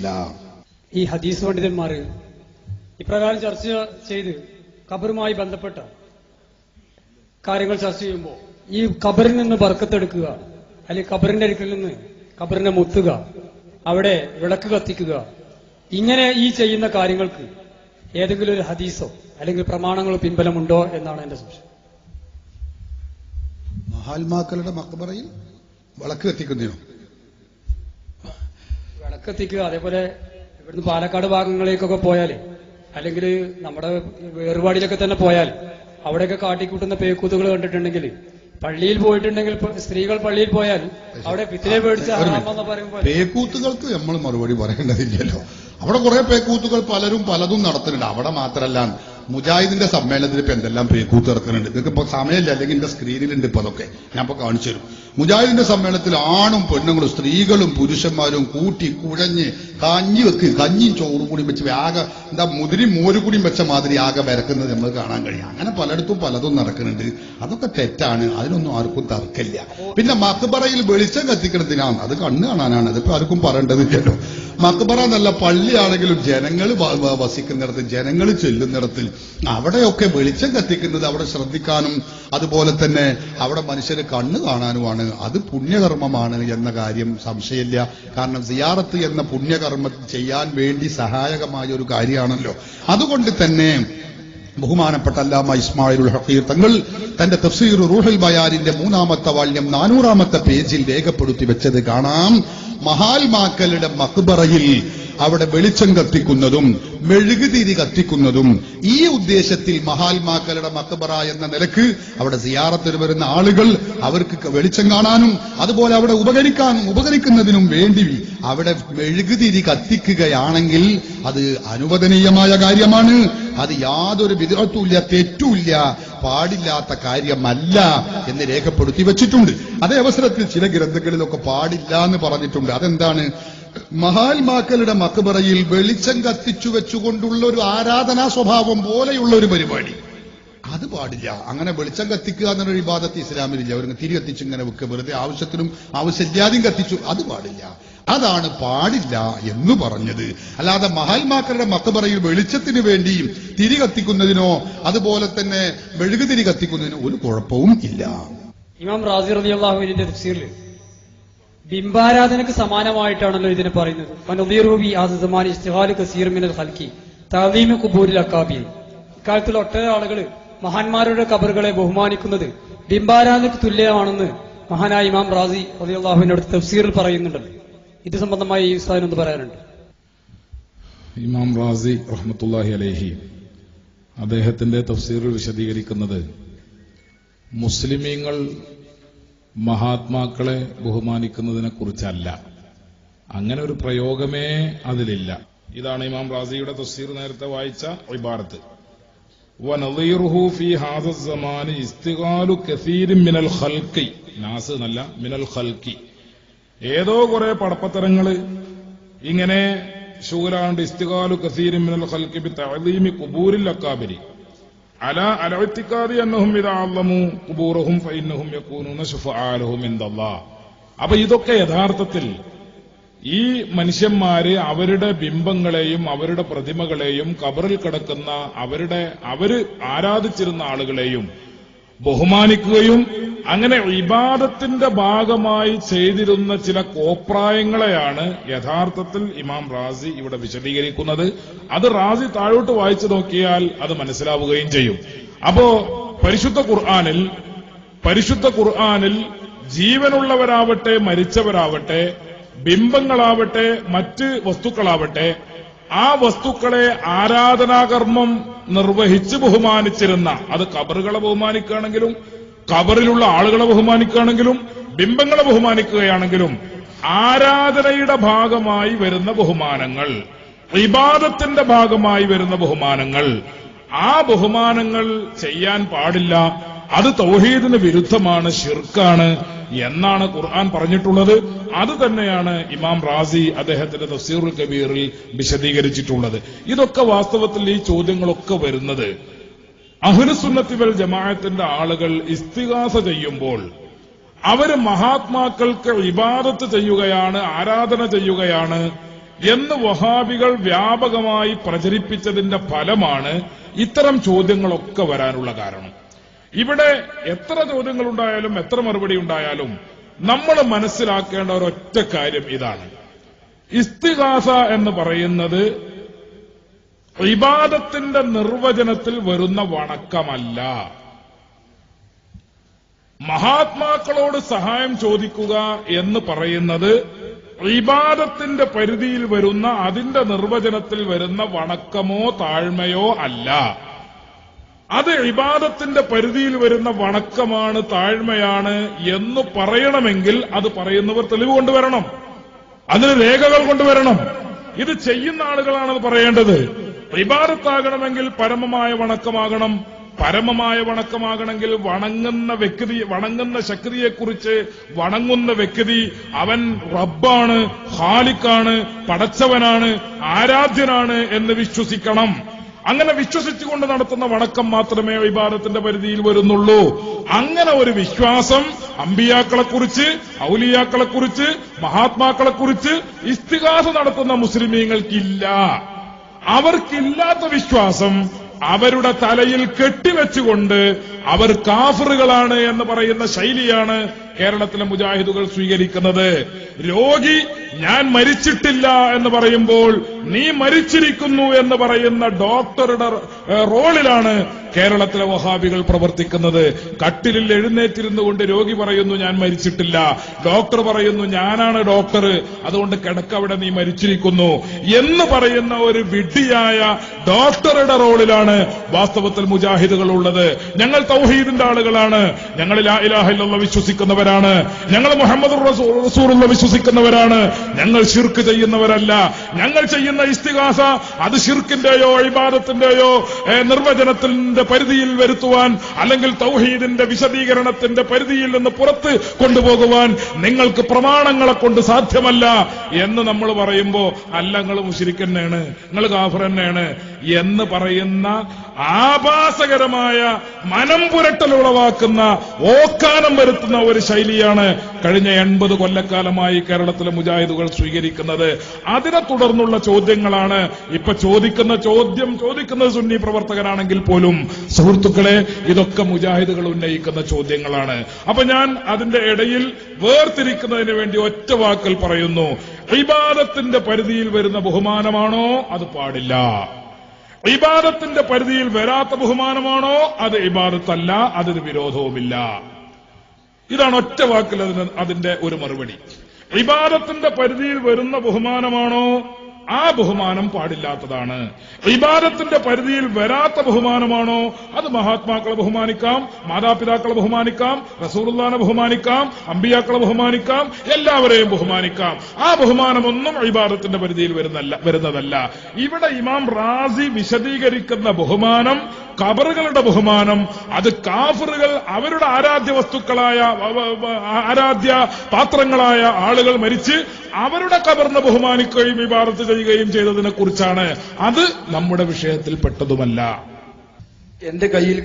ശരിയല്ല ഈ ഹദീസ് പണ്ഡിതന്മാർ ഇപ്രകാരം ചർച്ച ചെയ്ത് ഖബറുമായി ബന്ധപ്പെട്ട കാര്യങ്ങൾ ചർച്ച ചെയ്യുമ്പോൾ ഈ ഖബറിൽ നിന്ന് ബർക്കത്തെടുക്കുക അല്ലെങ്കിൽ ഖബറിന്റെ അടുക്കൽ നിന്ന് ഖബറിനെ മുത്തുക അവിടെ വിളക്ക് കത്തിക്കുക ഇങ്ങനെ ഈ ചെയ്യുന്ന കാര്യങ്ങൾക്ക് ഏതെങ്കിലും ഒരു ഹദീസോ അല്ലെങ്കിൽ പ്രമാണങ്ങളോ പിൻബലമുണ്ടോ എന്നാണ് എന്റെ സംശയം. മഹാത്മാക്കളുടെ മക്ബറയിൽ വിളക്ക് കത്തിക്കുന്നതിനോ? വിളക്ക് കത്തിക്കുക അതേപോലെ ഇവിടുന്ന് പാലക്കാട് ഭാഗങ്ങളിലേക്കൊക്കെ പോയാൽ അല്ലെങ്കിൽ നമ്മുടെ വേറുപാടിയിലൊക്കെ തന്നെ പോയാൽ അവിടെയൊക്കെ കാട്ടിക്കൂട്ടുന്ന പേക്കൂത്തുകൾ കണ്ടിട്ടുണ്ടെങ്കിൽ പള്ളിയിൽ പോയിട്ടുണ്ടെങ്കിൽ സ്ത്രീകൾ പള്ളിയിൽ പോയാൽ അവിടെ പിത്തിനെ പേടിച്ച് പറയുമ്പോൾ പേക്കൂത്തുകൾക്ക് നമ്മൾ മറുപടി പറയേണ്ടതില്ലല്ലോ. അവിടെ കുറെ പേക്കൂത്തുകൾ പലരും പലതും നടത്തുന്നുണ്ട്. അവിടെ മാത്രമല്ല മുജാഹിദിന്റെ സമ്മേളനത്തിൽ ഇപ്പൊ എന്തെല്ലാം പേക്കൂത്ത് ഇറക്കുന്നുണ്ട് നിങ്ങൾക്ക് ഇപ്പൊ സമയമില്ല അല്ലെങ്കിൽ എന്റെ സ്ക്രീനിലുണ്ട് ഇപ്പൊ അതൊക്കെ. ഞാൻ ഇപ്പൊ കാണിച്ചു തരും. മുജാഹിദിന്റെ സമ്മേളനത്തിൽ ആണും പെണ്ണുങ്ങളും സ്ത്രീകളും പുരുഷന്മാരും കൂട്ടി കുഴഞ്ഞ് കഞ്ഞി വെക്ക്. കഞ്ഞിയും ചോറും കൂടി വെച്ച് ആകെ എന്താ മുതിരി മോര് കൂടിയും വെച്ച മാതിരി ആകെ വരക്കുന്നത് നമ്മൾ കാണാൻ കഴിയും. അങ്ങനെ പലയിടത്തും പലതും നടക്കുന്നുണ്ട്. അതൊക്കെ തെറ്റാണ്. അതിനൊന്നും ആർക്കും തർക്കമില്ല. പിന്നെ മക്ബറയിൽ വെളിച്ചം കത്തിക്കണത്തിനാണ് അത് കണ്ണ് കാണാനാണ്. അതിപ്പോ ആർക്കും പറയേണ്ടതില്ലല്ലോ മക്ബറ എന്നല്ല പള്ളിയാണെങ്കിലും ജനങ്ങൾ വസിക്കുന്നിടത്ത് ജനങ്ങൾ ചെല്ലുന്നിടത്തിൽ അവിടെയൊക്കെ വെളിച്ചം കത്തിക്കുന്നത് അവിടെ ശ്രദ്ധിക്കാനും അതുപോലെ തന്നെ അവിടെ മനുഷ്യര് കണ്ണ് കാണാനുമാണ്. അത് പുണ്യകർമ്മമാണ് എന്ന കാര്യം സംശയമില്ല. കാരണം സിയാറത്ത് എന്ന പുണ്യകർമ്മം ചെയ്യാൻ വേണ്ടി സഹായകമായ ഒരു കാര്യമാണല്ലോ. അതുകൊണ്ട് തന്നെ ബഹുമാനപ്പെട്ട അല്ലാമ ഇസ്മായിലുൽ ഹഖീർ തങ്ങൾ തന്റെ തഫ്സീർ റൂഹൽ ബയാലിന്റെ മൂന്നാമത്തെ വാല്യം നാനൂറാമത്തെ പേജിൽ രേഖപ്പെടുത്തി വെച്ചത് കാണാം. മഹാൽമാക്കളുടെ മക്ബറയിൽ അവിടെ വെളിച്ചം കത്തിക്കുന്നതും മെഴുകുതിരി കത്തിക്കുന്നതും ഈ ഉദ്ദേശത്തിൽ മഹാത്മാക്കളുടെ മക്കബറ എന്ന നിലയ്ക്ക് അവിടെ സിയാറത്തിന് വരുന്ന ആളുകൾ അവർക്ക് വെളിച്ചം കാണാനും അതുപോലെ അവിടെ ഉപകരിക്കാനും ഉപകരിക്കുന്നതിനും വേണ്ടി അവിടെ മെഴുകുതിരി കത്തിക്കുകയാണെങ്കിൽ അത് അനുവദനീയമായ കാര്യമാണ്. അത് യാതൊരു വിധത്തുമില്ല തെറ്റുമില്ല പാടില്ലാത്ത കാര്യമല്ല എന്ന് രേഖപ്പെടുത്തി വെച്ചിട്ടുണ്ട്. അതേ അവസരത്തിൽ ചില ഗ്രന്ഥങ്ങളിലൊക്കെ പാടില്ല എന്ന് പറഞ്ഞിട്ടുണ്ട്. അതെന്താണ്? മഹാത്മാക്കളുടെ മക്ബറയിൽ വെളിച്ചം കത്തിച്ചു വെച്ചുകൊണ്ടുള്ള ഒരു ആരാധനാ സ്വഭാവം പോലെയുള്ള ഒരു പരിപാടി. അത് പാടില്ല. അങ്ങനെ വെളിച്ചം കത്തിക്കുക എന്നൊരു വിവാദത്തെ ഇസ്ലാമിലില്ല. അവർ തിരി കത്തിച്ച് ഇങ്ങനെ വെക്കുക വെറുതെ ആവശ്യത്തിനും ആവശ്യമില്ലാതെയും കത്തിച്ചു. അത് പാടില്ല. അതാണ് പാടില്ല എന്ന് പറഞ്ഞത്. അല്ലാതെ മഹാത്മാക്കളുടെ മക്കബറയിൽ വെളിച്ചത്തിന് വേണ്ടിയും തിരി കത്തിക്കുന്നതിനോ അതുപോലെ തന്നെ മെഴുകുതിരി കത്തിക്കുന്നതിനോ ഒരു കുഴപ്പവും ഇല്ല. ഇമാം റാസി റബി അള്ളാഹുവിന്റെ തഫ്സീറിൽ ബിംബാരാധനക്ക് സമാനമായിട്ടാണല്ലോ ഇതിനെ പറയുന്നത്. ഇസ്തിഹാലു കസീർ മിനൽ ഇക്കാലത്തിൽ ഒട്ടേറെ ആളുകൾ മഹാന്മാരുടെ കബറുകളെ ബഹുമാനിക്കുന്നത് ബിംബാരാധനക്ക് തുല്യമാണെന്ന് മഹാനായ ഇമാം റാസി റതി അടുത്ത് തഫ്സീറിൽ പറയുന്നുണ്ടല്ലോ ഇത് സംബന്ധമായി ഈ ഉസ്താദിനൊന്ന് പറയാനുണ്ട്. ഇമാം റാസി റഹ്മത്തുല്ലാഹി അലേഹി അദ്ദേഹത്തിന്റെ തഫ്സീറിൽ വിശദീകരിക്കുന്നത് മുസ്ലിമീങ്ങൾ മഹാത്മാക്കളെ ബഹുമാനിക്കുന്നതിനെക്കുറിച്ചല്ല. അങ്ങനെ ഒരു പ്രയോഗമേ അതിലില്ല. ഇതാണ് ഇമാം റാസിയുടെ തസ്സീർ നേരത്തെ വായിച്ച ഇബാറത്ത്. ഖൽക്കി നാസ് ഖൽക്കി ഏതോ കുറെ പടപ്പത്തരങ്ങൾ ഇങ്ങനെ ഷൂലാണ്ട് ഇസ്തികാലു കസീരും മിനൽ ഹൽക്കി തഴീമി കുബൂരിൽ അക്കാബരി. അല അപ്പൊ ഇതൊക്കെ യഥാർത്ഥത്തിൽ ഈ മനുഷ്യന്മാര് അവരുടെ ബിംബങ്ങളെയും അവരുടെ പ്രതിമകളെയും കബറിൽ കിടക്കുന്ന അവരുടെ അവർ ആരാധിച്ചിരുന്ന ആളുകളെയും ബഹുമാനിക്കുകയും അങ്ങനെ ഇബാദത്തിന്റെ ഭാഗമായി ചെയ്തിരുന്ന ചില കോപ്രായങ്ങളെയാണ് യഥാർത്ഥത്തിൽ ഇമാം റാസി ഇവിടെ വിശദീകരിക്കുന്നത്. അത് റാസി താഴോട്ട് വായിച്ചു നോക്കിയാൽ അത് മനസ്സിലാവുകയും ചെയ്യും. അപ്പോ പരിശുദ്ധ ഖുർആാനിൽ പരിശുദ്ധ ഖുർആാനിൽ ജീവനുള്ളവരാവട്ടെ മരിച്ചവരാവട്ടെ ബിംബങ്ങളാവട്ടെ മറ്റ് വസ്തുക്കളാവട്ടെ ആ വസ്തുക്കളെ ആരാധനാകർമ്മം നിർവഹിച്ച് ബഹുമാനിച്ചിരുന്ന അത് കബറുകളെ ബഹുമാനിക്കുകയാണെങ്കിലും കബറിലുള്ള ആളുകളെ ബഹുമാനിക്കുകയാണെങ്കിലും ബിംബങ്ങളെ ബഹുമാനിക്കുകയാണെങ്കിലും ആരാധനയുടെ ഭാഗമായി വരുന്ന ബഹുമാനങ്ങൾ വിവാദത്തിന്റെ ഭാഗമായി വരുന്ന ബഹുമാനങ്ങൾ ആ ബഹുമാനങ്ങൾ ചെയ്യാൻ പാടില്ല അത് തൗഹീദിന് വിരുദ്ധമാണ് ഷിർക്കാണ് എന്നാണ് ഖുർആൻ പറഞ്ഞിട്ടുള്ളത്. അത് തന്നെയാണ് ഇമാം റാസി അദ്ദേഹത്തിന്റെ തഫ്സീറുൽ കബീറിൽ വിശദീകരിച്ചിട്ടുള്ളത്. ഇതൊക്കെ വാസ്തവത്തിൽ ഈ ചോദ്യങ്ങളൊക്കെ വരുന്നത് അഹ്ലുസുന്നത്തി വൽ ജമാഅത്തിന്റെ ആളുകൾ ഇസ്തിഹാസ ചെയ്യുമ്പോൾ അവർ മഹാത്മാക്കൾക്ക് ഇബാദത്ത് ചെയ്യുകയാണ് ആരാധന ചെയ്യുകയാണ് എന്ന് വഹാബികൾ വ്യാപകമായി പ്രചരിപ്പിച്ചതിന്റെ ഫലമാണ് ഇത്തരം ചോദ്യങ്ങളൊക്കെ വരാനുള്ള കാരണം. ഇവിടെ എത്ര ചോദ്യങ്ങളുണ്ടായാലും എത്ര മറുപടി ഉണ്ടായാലും നമ്മൾ മനസ്സിലാക്കേണ്ട ഒരൊറ്റ കാര്യം ഇതാണ്. ഇസ്തിഹാസ എന്ന് പറയുന്നത് ഇബാദത്തിന്റെ നിർവചനത്തിൽ വരുന്ന വണക്കമല്ല. മഹാത്മാക്കളോട് സഹായം ചോദിക്കുക എന്ന് പറയുന്നത് ഇബാദത്തിന്റെ പരിധിയിൽ വരുന്ന അതിന്റെ നിർവചനത്തിൽ വരുന്ന വണക്കമോ താഴ്മയോ അല്ല. അത് ഇബാദത്തിന്റെ പരിധിയിൽ വരുന്ന വണക്കമാണ് താഴ്മയാണ് എന്ന് പറയണമെങ്കിൽ അത് പറയുന്നവർ തെളിവ് കൊണ്ടുവരണം. അതിന് രേഖകൾ കൊണ്ടുവരണം. ഇത് ചെയ്യുന്ന ആളുകളാണത് പറയേണ്ടത്. ഇബാദത്താകണമെങ്കിൽ പരമമായ വണക്കമാകണം. പരമമായ വണക്കമാകണമെങ്കിൽ വണങ്ങുന്ന വ്യക്തി വണങ്ങുന്ന ശക്തിയെക്കുറിച്ച് വണങ്ങുന്ന വ്യക്തി അവൻ റബ്ബാണ് ഹാലിക്കാണ് പടച്ചവനാണ് ആരാധ്യനാണ് എന്ന് വിശ്വസിക്കണം. അങ്ങനെ വിശ്വസിച്ചുകൊണ്ട് നടത്തുന്ന വണക്കം മാത്രമേ വിവാദത്തിന്റെ പരിധിയിൽ വരുന്നുള്ളൂ. അങ്ങനെ ഒരു വിശ്വാസം അമ്പിയാക്കളെ കുറിച്ച് ഔലിയാക്കളെ കുറിച്ച് മഹാത്മാക്കളെ കുറിച്ച് ഇസ്തിഹാസ നടത്തുന്ന മുസ്ലിമീങ്ങൾക്കില്ല. അവർക്കില്ലാത്ത വിശ്വാസം അവരുടെ തലയിൽ കെട്ടിവെച്ചുകൊണ്ട് അവർ കാഫറുകളാണ് എന്ന് പറയുന്ന ശൈലിയാണ് കേരളത്തിലെ മുജാഹിദുകൾ സ്വീകരിക്കുന്നത്. രോഗി ഞാൻ മരിച്ചിട്ടില്ല എന്ന് പറയുമ്പോൾ നീ മരിച്ചിരിക്കുന്നു എന്ന് പറയുന്ന ഡോക്ടറുടെ റോളിലാണ് കേരളത്തിലെ വഹാബികൾ പ്രവർത്തിക്കുന്നത്. കട്ടിലിൽ എഴുന്നേറ്റിരുന്നു കൊണ്ട് രോഗി പറയുന്നു ഞാൻ മരിച്ചിട്ടില്ല. ഡോക്ടർ പറയുന്നു ഞാനാണ് ഡോക്ടർ. അതുകൊണ്ട് കിടക്കവിടെ നീ മരിച്ചിരിക്കുന്നു. എന്ന് പറയുന്ന ഒരു വിഡ്ഢിയായ ഡോക്ടറുടെ റോളിലാണ് വാസ്തവത്തിൽ മുജാഹിദുകൾ ഉള്ളത്. ഞങ്ങൾ തൗഹീദിന്റെ ആളുകളാണ്. ഞങ്ങൾ ലാ ഇലാഹ ഇല്ലല്ലാഹ് വിശ്വസിക്കുന്നവരാണ്. ഞങ്ങൾ മുഹമ്മദ് റസൂറുള്ള വിശ്വസിക്കുന്നവരാണ്. ഞങ്ങൾ ശിർക്ക് ചെയ്യുന്നവരല്ല. ഞങ്ങൾ ചെയ്യുന്ന ഇസ്തിഹാസ അത് ഷിർക്കിന്റെയോ ഇബാദത്തിന്റെയോ നിർവചനത്തിന്റെ പരിധിയിൽ വരുത്തുവാൻ അല്ലെങ്കിൽ തൗഹീദിന്റെ വിശദീകരണത്തിന്റെ പരിധിയിൽ നിന്ന് പുറത്ത് കൊണ്ടുപോകുവാൻ നിങ്ങൾക്ക് പ്രമാണങ്ങളെ കൊണ്ട് സാധ്യമല്ല എന്ന് നമ്മൾ പറയുമ്പോ അല്ല നിങ്ങൾ മുഷിരിക്കന്നെയാണ് നിങ്ങൾ കാഫർ തന്നെയാണ് എന്ന് പറയുന്ന ആഭാസകരമായ മനം പുരട്ടൽ ഉളവാക്കുന്ന ഓക്കാനം വരുത്തുന്ന ഒരു ശൈലിയാണ് കഴിഞ്ഞ എൺപത് കൊല്ലക്കാലമായി കേരളത്തിലെ മുജാഹിദുകൾ സ്വീകരിക്കുന്നത്. അതിനെ തുടർന്നുള്ള ചോദ്യങ്ങളാണ് ഇപ്പൊ ചോദിക്കുന്ന ചോദ്യം ചോദിക്കുന്നത് സുന്നി പ്രവർത്തകരാണെങ്കിൽ പോലും. സുഹൃത്തുക്കളെ ഇതൊക്കെ മുജാഹിദുകൾ ഉന്നയിക്കുന്ന ചോദ്യങ്ങളാണ്. അപ്പൊ ഞാൻ അതിന്റെ ഇടയിൽ വേർതിരിക്കുന്നതിന് വേണ്ടി ഒറ്റ വാക്കൽ പറയുന്നു. ഇബാദത്തിന്റെ പരിധിയിൽ വരുന്ന ബഹുമാനമാണോ? അത് പാടില്ല. ഇബാദത്തിന്റെ പരിധിയിൽ വരാത്ത ബഹുമാനമാണോ? അത് ഇബാദത്തല്ല അതിന് വിരോധവുമില്ല. ഇതാണ് ഒറ്റ വാക്കിൽ അതിന് അതിന്റെ ഒരു മറുപടി. ഇബാദത്തിന്റെ പരിധിയിൽ വരുന്ന ബഹുമാനമാണോ? ആ ബഹുമാനം പാടില്ലാത്തതാണ്. ഇബാദത്തിന്റെ പരിധിയിൽ വരാത്ത ബഹുമാനമാണോ? അത് മഹാത്മാക്കളെ ബഹുമാനിക്കാം മാതാപിതാക്കളെ ബഹുമാനിക്കാം റസൂറുല്ലാനെ ബഹുമാനിക്കാം അമ്പിയാക്കളെ ബഹുമാനിക്കാം എല്ലാവരെയും ബഹുമാനിക്കാം. ആ ബഹുമാനമൊന്നും ഇബാദത്തിന്റെ പരിധിയിൽ വരുന്നല്ല വരുന്നതല്ല. ഇവിടെ ഇമാം റാസി വിശദീകരിക്കുന്ന ബഹുമാനം കബറുകളുടെ ബഹുമാനം അത് കാഫറുകൾ അവരുടെ ആരാധ്യ വസ്തുക്കളായ ആരാധ്യ പാത്രങ്ങളായ ആളുകൾ മരിച്ച് അവരുടെ കബറിനെ ബഹുമാനിക്കുകയും വിവാദത്ത് ചെയ്യുകയും ചെയ്തതിനെ കുറിച്ചാണ് അത് നമ്മുടെ വിഷയത്തിൽ പെട്ടതുമല്ല. എന്റെ കയ്യിൽ